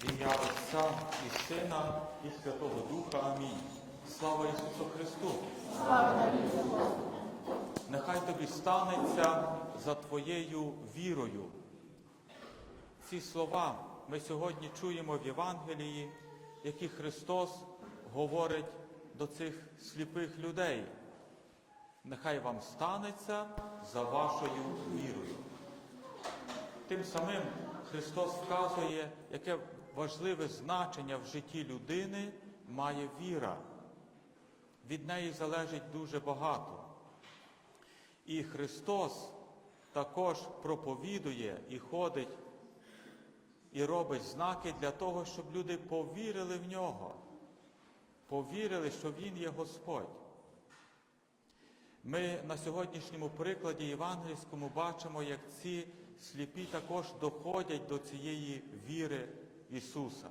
В ім'я Отця і Сина, і Святого Духа. Амінь. Слава Ісусу Христу! Нехай тобі станеться за твоєю вірою. Ці слова ми сьогодні чуємо в Євангелії, які Христос говорить до цих сліпих людей. Нехай вам станеться за вашою вірою. Тим самим Христос вказує, яке важливе значення в житті людини має віра. Від неї залежить дуже багато. І Христос також проповідує і ходить, і робить знаки для того, щоб люди повірили в нього, повірили, що Він є Господь. Ми на сьогоднішньому прикладі євангельському бачимо, як ці сліпі також доходять до цієї віри Ісуса.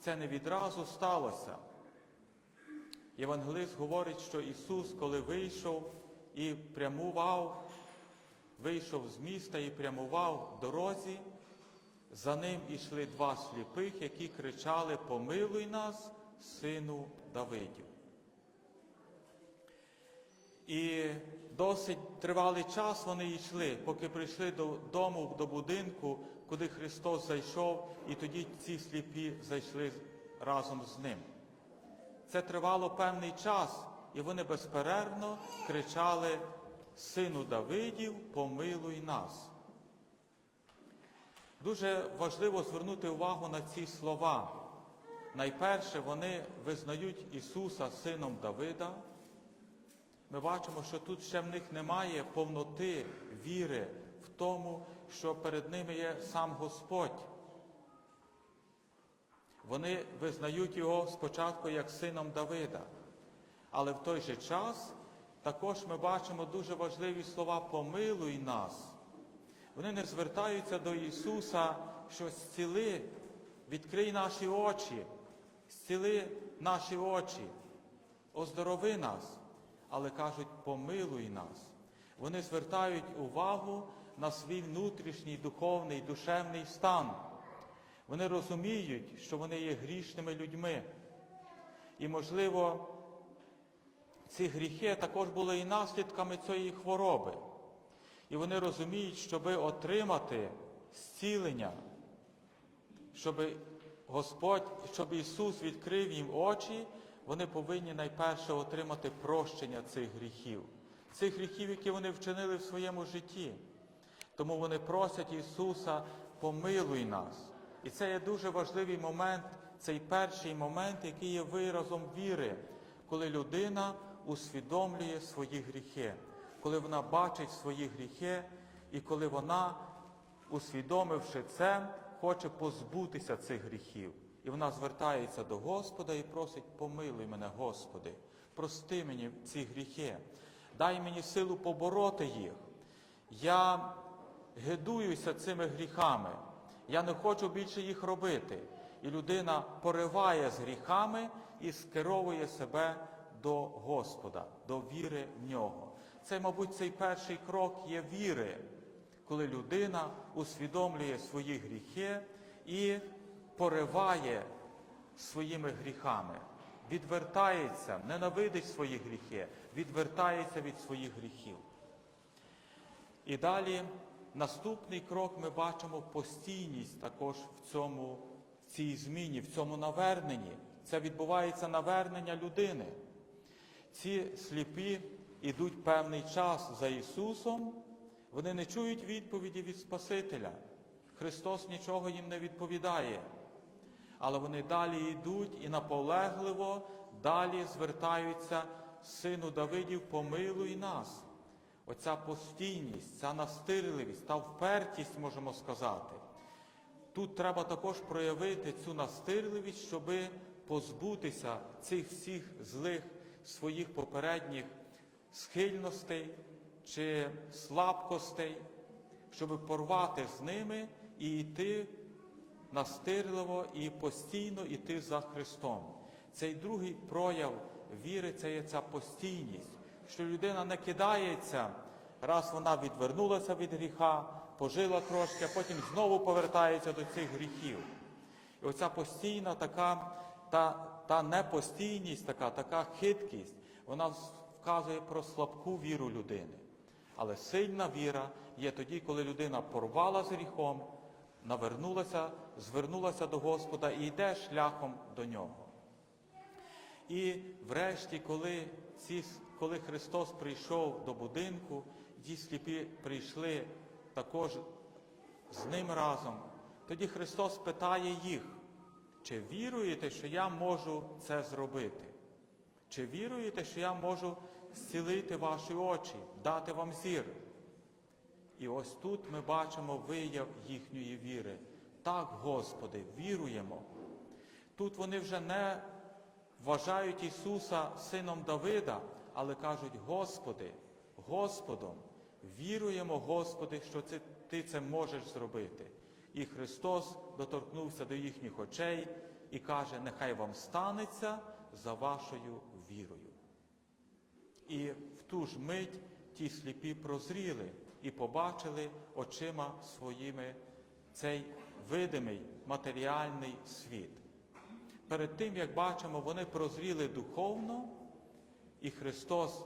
Це не відразу сталося. Євангелист говорить, що Ісус, коли вийшов і прямував, вийшов з міста і прямував в дорозі, за ним ішли два сліпих, які кричали Помилуй нас, сину Давидів. І досить тривалий час вони йшли, поки прийшли додому, до будинку, куди Христос зайшов, і тоді ці сліпі зайшли разом з ним. Це тривало певний час, і вони безперервно кричали Сину Давидів, помилуй нас. Дуже важливо звернути увагу на ці слова. Найперше, вони визнають Ісуса Сином Давида. Ми бачимо, що тут ще в них немає повноти віри тому, що перед ними є сам Господь. Вони визнають його спочатку як сином Давида. Але в той же час також ми бачимо дуже важливі слова Помилуй нас. Вони не звертаються до Ісуса, що зціли, відкрий наші очі, зціли наші очі, оздорови нас, але кажуть, помилуй нас. Вони звертають увагу на свій внутрішній духовний, душевний стан. Вони розуміють, що вони є грішними людьми. І, можливо, ці гріхи також були і наслідками цієї хвороби. І вони розуміють, щоб отримати зцілення, щоб Господь, щоб Ісус відкрив їм очі, вони повинні найперше отримати прощення цих гріхів, цих гріхів, які вони вчинили в своєму житті. Тому вони просять Ісуса, помилуй нас. І це є дуже важливий момент, цей перший момент, який є виразом віри, коли людина усвідомлює свої гріхи, коли вона бачить свої гріхи, і коли вона, усвідомивши це, хоче позбутися цих гріхів. І вона звертається до Господа і просить, помилуй мене, Господи, прости мені ці гріхи, дай мені силу побороти їх. Я гидуюся цими гріхами. Я не хочу більше їх робити. І людина пориває з гріхами і скеровує себе до Господа, до віри в нього. Це, мабуть, цей перший крок є віри, коли людина усвідомлює свої гріхи і пориває своїми гріхами, відвертається, ненавидить свої гріхи, відвертається від своїх гріхів. І далі наступний крок ми бачимо постійність також в цьому, в цій зміні, в цьому наверненні. Це відбувається навернення людини. Ці сліпі йдуть певний час за Ісусом, вони не чують відповіді від Спасителя. Христос нічого їм не відповідає. Але вони далі йдуть і наполегливо далі звертаються Сину Давидів, помилуй нас. Оця постійність, ця настирливість, та впертість, можемо сказати. Тут треба також проявити цю настирливість, щоб позбутися цих всіх злих своїх попередніх схильностей чи слабкостей, щоб порвати з ними і йти настирливо і постійно йти за Христом. Цей другий прояв віри це є ця постійність, що людина не кидається, раз вона відвернулася від гріха, пожила трошки, а потім знову повертається до цих гріхів. І оця постійна така, та, та непостійність, така, така хиткість, вона вказує про слабку віру людини. Але сильна віра є тоді, коли людина порвала з гріхом, навернулася, звернулася до Господа і йде шляхом до нього. І врешті, коли, ці, коли Христос прийшов до будинку, ті сліпі прийшли також з ним разом, тоді Христос питає їх, чи віруєте, що я можу це зробити? Чи віруєте, що я можу зцілити ваші очі, дати вам зір? І ось тут ми бачимо вияв їхньої віри. Так, Господи, віруємо. Тут вони вже не вважають Ісуса сином Давида, але кажуть, Господи, Господом, віруємо, Господи, що це, Ти це можеш зробити. І Христос доторкнувся до їхніх очей і каже, нехай вам станеться за вашою вірою. І в ту ж мить ті сліпі прозріли і побачили очима своїми цей видимий матеріальний світ. Перед тим, як бачимо, вони прозріли духовно, і Христос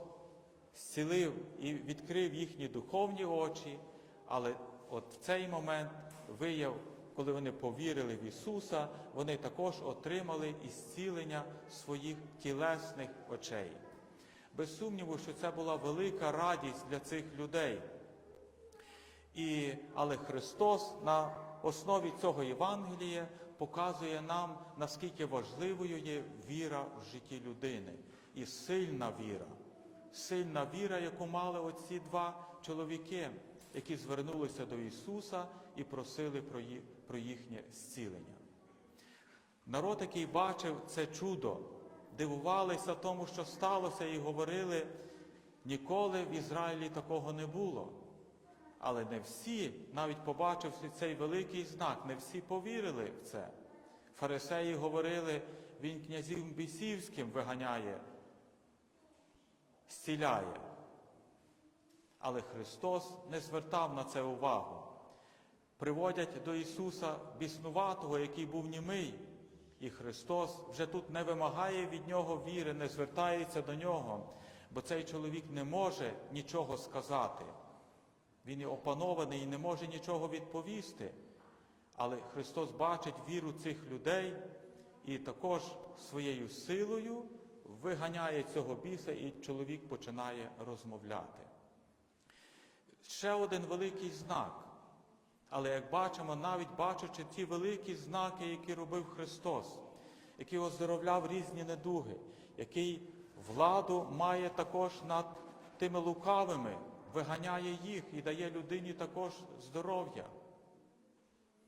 зцілив і відкрив їхні духовні очі, але от в цей момент вияв, коли вони повірили в Ісуса, вони також отримали ісцілення своїх тілесних очей. Без сумніву, що це була велика радість для цих людей. І, Але Христос на основі цього Євангелія показує нам, наскільки важливою є віра в житті людини. І сильна віра. Сильна віра, яку мали оці два чоловіки, які звернулися до Ісуса і просили про, їхнє зцілення. Народ, який бачив це чудо, дивувалися тому, що сталося, і говорили, ніколи в Ізраїлі такого не було. Але не всі, навіть побачивши цей великий знак, не всі повірили в це. Фарисеї говорили, він князів бісівським виганяє, зціляє. Але Христос не звертав на це увагу. Приводять до Ісуса біснуватого, який був німий. І Христос вже тут не вимагає від нього віри, не звертається до нього, бо цей чоловік не може нічого сказати. Він є опанований і не може нічого відповісти. Але Христос бачить віру цих людей і також своєю силою виганяє цього біса, і чоловік починає розмовляти. Ще один великий знак. Але як бачимо, навіть бачачи ті великі знаки, які робив Христос, який оздоровляв різні недуги, який владу має також над тими лукавими, виганяє їх і дає людині також здоров'я.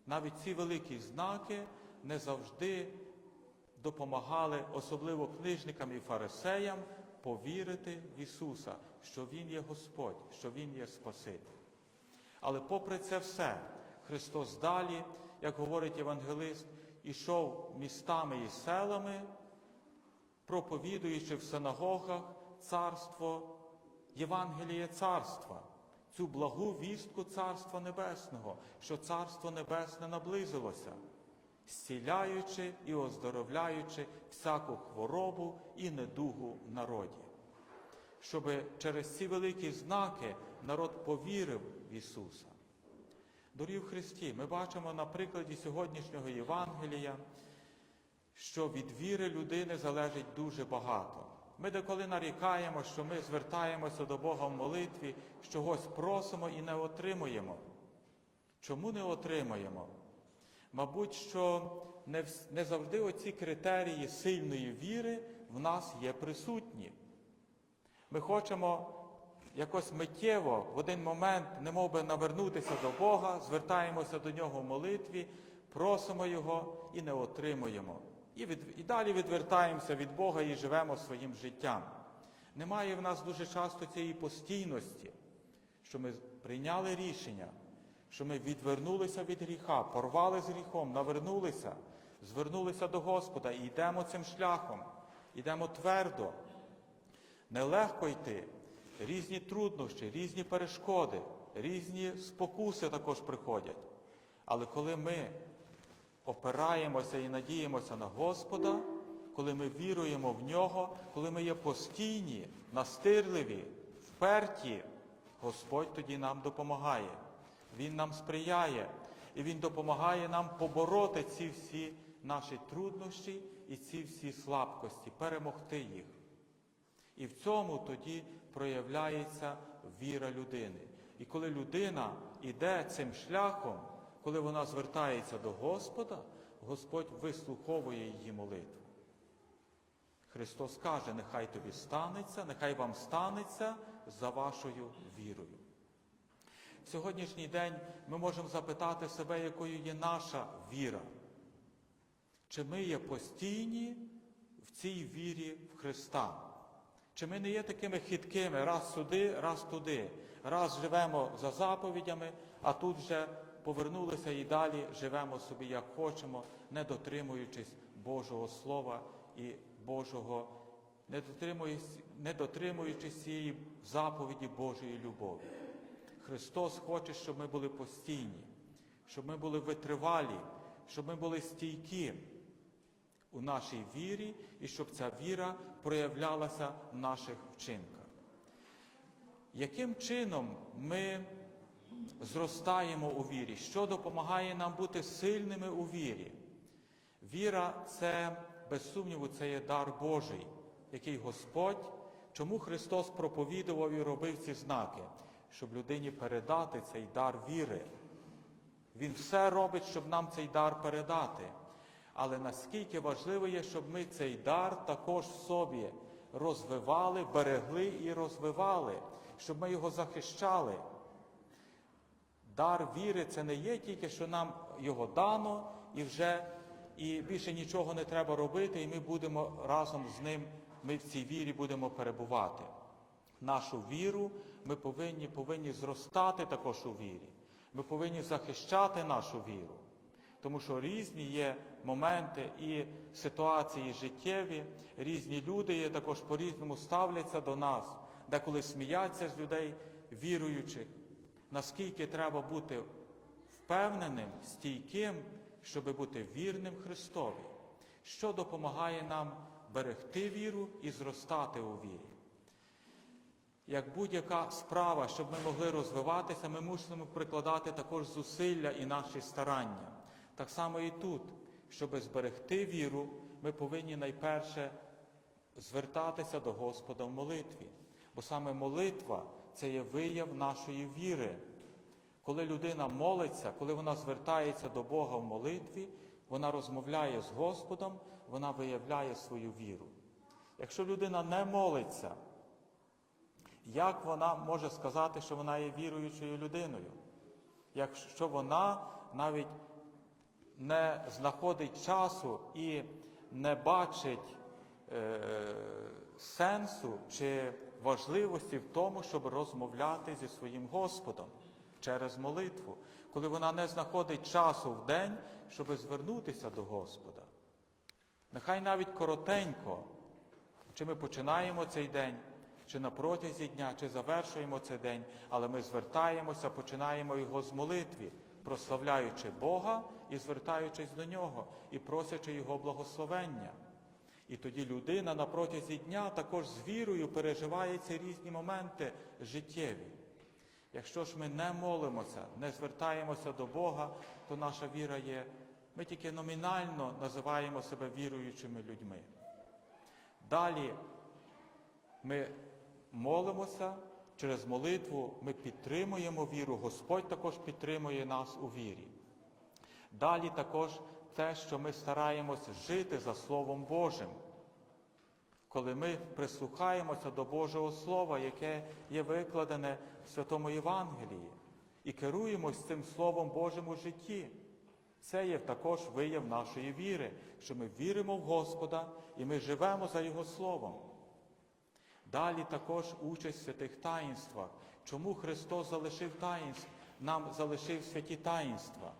Навіть ці великі знаки не завжди допомагали, особливо книжникам і фарисеям, повірити в Ісуса, що Він є Господь, що Він є Спаситель. Але попри це все, Христос далі, як говорить Євангелист, ішов містами і селами, проповідуючи в синагогах царство, Євангеліє царства, цю благу вістку Царства Небесного, що Царство Небесне наблизилося, зціляючи і оздоровляючи всяку хворобу і недугу в народі. Щоб через ці великі знаки народ повірив в Ісуса. Дорі в Христі, ми бачимо на прикладі сьогоднішнього Євангелія, що від віри людини залежить дуже багато. Ми деколи нарікаємо, що ми звертаємося до Бога в молитві, чогось просимо і не отримуємо. Чому не отримаємо? Мабуть, що не, не завжди оці критерії сильної віри в нас є присутні. Ми хочемо якось миттєво в один момент, немов би навернутися до Бога, звертаємося до Нього в молитві, просимо Його і не отримуємо. І, від, і далі відвертаємося від Бога і живемо своїм життям. Немає в нас дуже часто цієї постійності, що ми прийняли рішення, що ми відвернулися від гріха, порвали з гріхом, навернулися, звернулися до Господа і йдемо цим шляхом, йдемо твердо. Нелегко йти. Різні труднощі, різні перешкоди, різні спокуси також приходять. Але коли ми опираємося і надіємося на Господа, коли ми віруємо в Нього, коли ми є постійні, настирливі, вперті, Господь тоді нам допомагає. Він нам сприяє, і Він допомагає нам побороти ці всі наші труднощі і ці всі слабкості, перемогти їх. І в цьому тоді проявляється віра людини. І коли людина йде цим шляхом, коли вона звертається до Господа, Господь вислуховує її молитву. Христос каже, нехай тобі станеться, нехай вам станеться за вашою вірою. Сьогоднішній день ми можемо запитати себе, якою є наша віра. Чи ми є постійні в цій вірі в Христа? Чи ми не є такими хиткими раз сюди, раз туди, раз живемо за заповідями, а тут вже повернулися і далі живемо собі як хочемо, не дотримуючись Божого Слова і Божого, не дотримуючись, не дотримуючись цієї заповіді Божої любові. Христос хоче, щоб ми були постійні, щоб ми були витривалі, щоб ми були стійкі у нашій вірі і щоб ця віра проявлялася в наших вчинках. Яким чином ми зростаємо у вірі? Що допомагає нам бути сильними у вірі? Віра це, без сумніву, це є дар Божий, який Господь, чому Христос проповідував і робив ці знаки, щоб людині передати цей дар віри. Він все робить, щоб нам цей дар передати. Але наскільки важливо є, щоб ми цей дар також в собі розвивали, берегли і розвивали, щоб ми його захищали. Дар віри це не є тільки, що нам його дано, і вже і більше нічого не треба робити, і ми будемо разом з ним, ми в цій вірі будемо перебувати. Нашу віру ми повинні, повинні зростати також у вірі. Ми повинні захищати нашу віру. Тому що різні є моменти і ситуації життєві, різні люди є також по-різному ставляться до нас, деколи сміяться з людей віруючих, наскільки треба бути впевненим, стійким, щоб бути вірним Христові, що допомагає нам берегти віру і зростати у вірі. Як будь-яка справа, щоб ми могли розвиватися, ми мусимо прикладати також зусилля і наші старання. Так само і тут, щоб зберегти віру, ми повинні найперше звертатися до Господа в молитві. Бо саме молитва це є вияв нашої віри. Коли людина молиться, коли вона звертається до Бога в молитві, вона розмовляє з Господом, вона виявляє свою віру. Якщо людина не молиться, як вона може сказати, що вона є віруючою людиною? Якщо вона навіть не знаходить часу і не бачить е, сенсу чи важливості в тому, щоб розмовляти зі своїм Господом через молитву, коли вона не знаходить часу в день, щоб звернутися до Господа. Нехай навіть коротенько, чи ми починаємо цей день, чи на протязі дня, чи завершуємо цей день, але ми звертаємося, починаємо його з молитві, прославляючи Бога і звертаючись до Нього, і просячи Його благословення. І тоді людина на протязі дня також з вірою переживає ці різні моменти життєві. Якщо ж ми не молимося, не звертаємося до Бога, то наша віра є, ми тільки номінально називаємо себе віруючими людьми. Далі ми молимося, через молитву ми підтримуємо віру, Господь також підтримує нас у вірі. Далі також те, що ми стараємось жити за Словом Божим, коли ми прислухаємося до Божого Слова, яке є викладене в Святому Євангелії, і керуємось цим Словом Божим у житті. Це є також вияв нашої віри, що ми віримо в Господа і ми живемо за Його Словом. Далі також участь в святих таїнствах. Чому Христос залишив таїнств, нам залишив святі таїнства?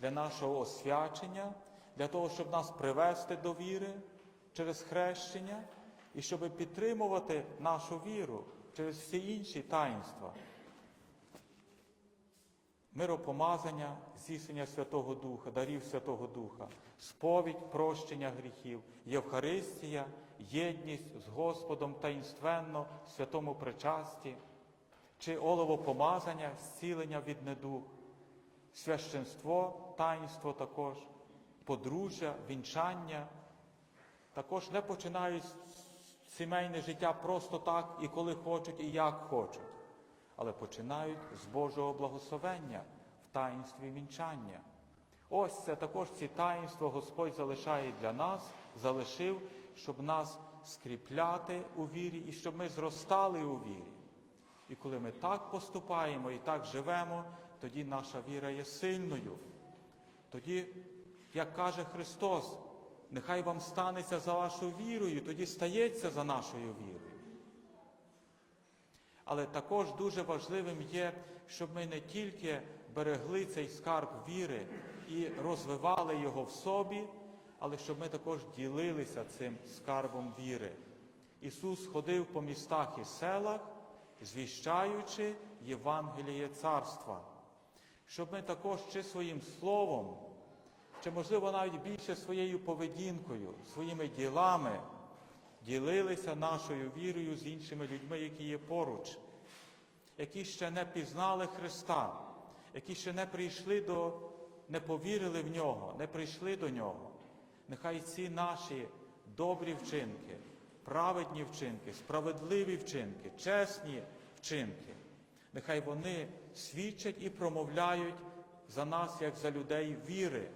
Для нашого освячення, для того, щоб нас привести до віри через хрещення і щоб підтримувати нашу віру через всі інші таїнства. Миропомазання, здійснення Святого Духа, дарів Святого Духа, сповідь прощення гріхів, Євхаристія, єдність з Господом таїнственно в святому причасті, чи оловопомазання, зцілення від недуг, священство, таїнство також, подружжя, вінчання, також не починають сімейне життя просто так і коли хочуть, і як хочуть, але починають з Божого благословення в таїнстві вінчання. Ось це також ці таїнства Господь залишає для нас, залишив, щоб нас скріпляти у вірі і щоб ми зростали у вірі. І коли ми так поступаємо і так живемо, тоді наша віра є сильною. Тоді, як каже Христос, нехай вам станеться за вашою вірою, тоді стається за нашою вірою. Але також дуже важливим є, щоб ми не тільки берегли цей скарб віри і розвивали його в собі, але щоб ми також ділилися цим скарбом віри. Ісус ходив по містах і селах, звіщаючи Євангеліє Царства, щоб ми також чи своїм словом, чи, можливо, навіть більше своєю поведінкою, своїми ділами ділилися нашою вірою з іншими людьми, які є поруч, які ще не пізнали Христа, які ще не прийшли до, не повірили в нього, не прийшли до нього. Нехай ці наші добрі вчинки, праведні вчинки, справедливі вчинки, чесні вчинки, нехай вони свідчать і промовляють за нас, як за людей віри.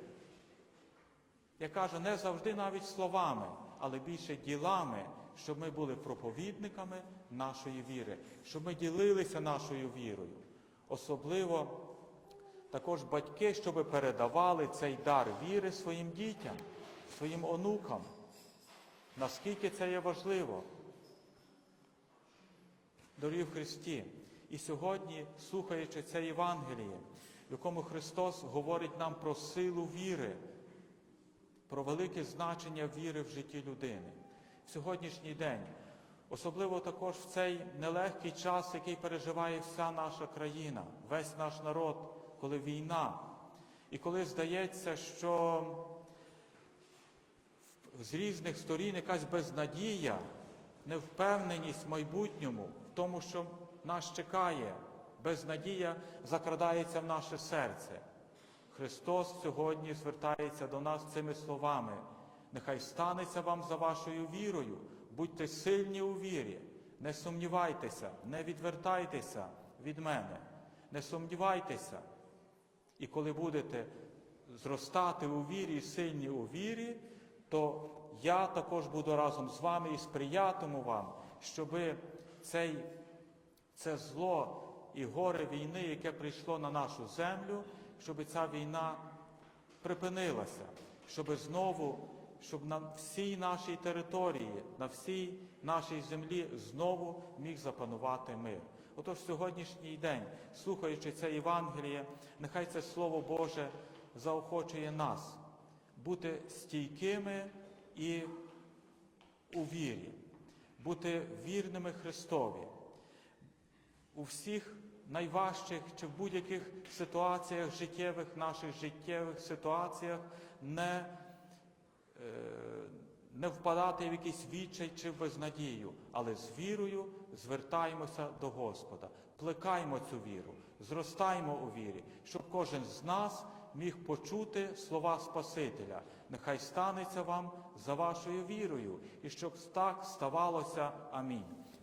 Я кажу, не завжди навіть словами, але більше ділами, щоб ми були проповідниками нашої віри, щоб ми ділилися нашою вірою. Особливо також батьки, щоб передавали цей дар віри своїм дітям, своїм онукам. Наскільки це є важливо? Дорогі в Христі, і сьогодні, слухаючи це Євангеліє, в якому Христос говорить нам про силу віри, про велике значення віри в житті людини. В сьогоднішній день, особливо також в цей нелегкий час, який переживає вся наша країна, весь наш народ, коли війна, і коли здається, що з різних сторін якась безнадія, невпевненість в майбутньому, в тому, що нас чекає, безнадія закрадається в наше серце. Христос сьогодні звертається до нас цими словами. Нехай станеться вам за вашою вірою, будьте сильні у вірі, не сумнівайтеся, не відвертайтеся від мене, не сумнівайтеся. І коли будете зростати у вірі і сильні у вірі, то я також буду разом з вами і сприятиму вам, щоби цей, це зло і горе війни, яке прийшло на нашу землю, щоб ця війна припинилася, щоб знову, щоб на всій нашій території, на всій нашій землі знову міг запанувати мир. Отож, сьогоднішній день, слухаючи це Євангеліє, нехай це Слово Боже заохочує нас бути стійкими і у вірі, бути вірними Христові у всіх найважчих чи в будь-яких ситуаціях життєвих, наших життєвих ситуаціях не, е, не впадати в якийсь відчай чи безнадію, але з вірою звертаємося до Господа, плекаємо цю віру, зростаємо у вірі, щоб кожен з нас міг почути слова Спасителя. Нехай станеться вам за вашою вірою, і щоб так ставалося. Амінь.